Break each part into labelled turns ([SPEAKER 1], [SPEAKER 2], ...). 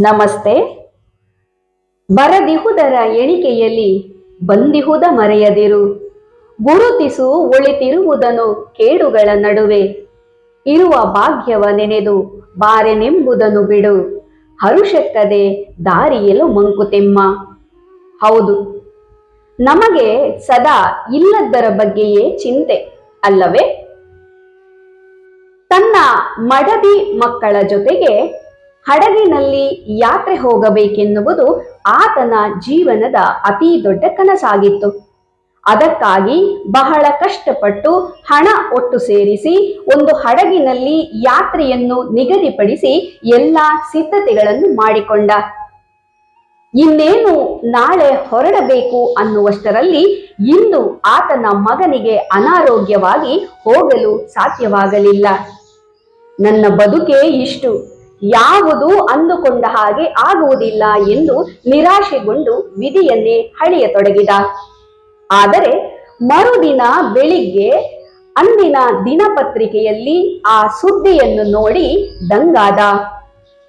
[SPEAKER 1] ನಮಸ್ತೆ. ಬರದಿಹುದರ ಎಣಿಕೆಯಲ್ಲಿ ಬಂದಿಹುದ ಮರೆಯದಿರು. ಗುರುತಿಸು ಒಳಿತಿರುವುದನು ಕೇಡುಗಳ ನಡುವೆ. ಇರುವ ಭಾಗ್ಯವ ನೆನೆದು ಬಾರೆನೆಂಬುದನ್ನು ಬಿಡು. ಹರುಷಕ್ಕದೆ ದಾರಿಯಲು ಮಂಕುತಿಮ್ಮ. ಹೌದು, ನಮಗೆ ಸದಾ ಇಲ್ಲದ್ದರ ಬಗ್ಗೆಯೇ ಚಿಂತೆ ಅಲ್ಲವೇ? ತನ್ನ ಮಡದಿ ಮಕ್ಕಳ ಜೊತೆಗೆ ಹಡಗಿನಲ್ಲಿ ಯಾತ್ರೆ ಹೋಗಬೇಕೆನ್ನುವುದು ಆತನ ಜೀವನದ ಅತಿ ದೊಡ್ಡ ಕನಸಾಗಿತ್ತು. ಅದಕ್ಕಾಗಿ ಬಹಳ ಕಷ್ಟಪಟ್ಟು ಹಣ ಒಟ್ಟು ಸೇರಿಸಿ ಒಂದು ಹಡಗಿನಲ್ಲಿ ಯಾತ್ರೆಯನ್ನು ನಿಗದಿಪಡಿಸಿ ಎಲ್ಲ ಸಿದ್ಧತೆಗಳನ್ನು ಮಾಡಿಕೊಂಡ. ಇನ್ನೇನು ನಾಳೆ ಹೊರಡಬೇಕು ಅನ್ನುವಷ್ಟರಲ್ಲಿ ಇಂದು ಆತನ ಮಗನಿಗೆ ಅನಾರೋಗ್ಯವಾಗಿ ಹೋಗಲು ಸಾಧ್ಯವಾಗಲಿಲ್ಲ. ನನ್ನ ಬದುಕೇ ಇಷ್ಟು. ಯಾವುದು ಅಂದುಕೊಂಡ ಹಾಗೆ ಆಗುವುದಿಲ್ಲ ಎಂದು ನಿರಾಶೆಗೊಂಡು ವಿಧಿಯನ್ನೇ ಹಳೆಯತೊಡಗಿದ ಆದರೆ ಮರುದಿನ ಬೆಳಿಗ್ಗೆ ಅಂದಿನ ದಿನಪತ್ರಿಕೆಯಲ್ಲಿ ಆ ಸುದ್ದಿಯನ್ನು ನೋಡಿ ದಂಗಾದ.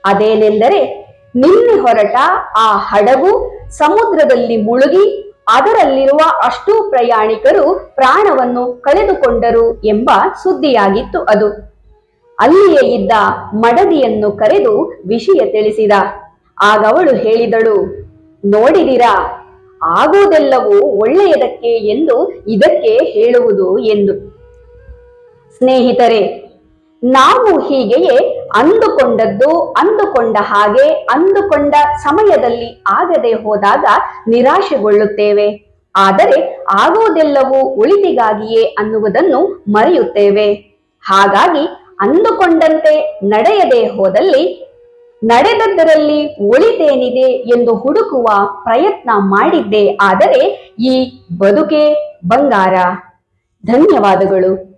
[SPEAKER 1] ಅದೇನೆಂದರೆ ನಿನ್ನೆ ಹೊರಟ ಆ ಹಡಗು ಸಮುದ್ರದಲ್ಲಿ ಮುಳುಗಿ ಅದರಲ್ಲಿರುವ ಅಷ್ಟೂ ಪ್ರಯಾಣಿಕರು ಪ್ರಾಣವನ್ನು ಕಳೆದುಕೊಂಡರು ಎಂಬ ಸುದ್ದಿಯಾಗಿತ್ತು ಅದು. ಅಲ್ಲಿಯೇ ಇದ್ದ ಮಡದಿಯನ್ನು ಕರೆದು ವಿಷಯ ತಿಳಿಸಿದ. ಆಗವಳು ಹೇಳಿದಳು, ನೋಡಿದಿರಾ ಆಗುವುದೆಲ್ಲವೂ ಒಳ್ಳೆಯದಕ್ಕೆ ಎಂದು ಇದಕ್ಕೆ ಹೇಳುವುದು ಎಂದು. ಸ್ನೇಹಿತರೆ, ನಾವು ಹೀಗೆಯೇ ಅಂದುಕೊಂಡದ್ದು ಅಂದುಕೊಂಡ ಹಾಗೆ ಅಂದುಕೊಂಡ ಸಮಯದಲ್ಲಿ ಆಗದೆ ಹೋದಾಗ ನಿರಾಶೆಗೊಳ್ಳುತ್ತೇವೆ. ಆದರೆ ಆಗೋದೆಲ್ಲವೂ ಉಳಿದಿಗಾಗಿಯೇ ಅನ್ನುವುದನ್ನು ಮರೆಯುತ್ತೇವೆ. ಹಾಗಾಗಿ ಅಂದುಕೊಂಡಂತೆ ನಡೆಯದೆ ಹೋದಲ್ಲಿ ನಡೆದದ್ದರಲ್ಲಿ ಒಳಿತೇನಿದೆ ಎಂದು ಹುಡುಕುವ ಪ್ರಯತ್ನ ಮಾಡಿದ್ದೆ ಆದರೆ ಈ ಬದುಕೆ ಬಂಗಾರ. ಧನ್ಯವಾದಗಳು.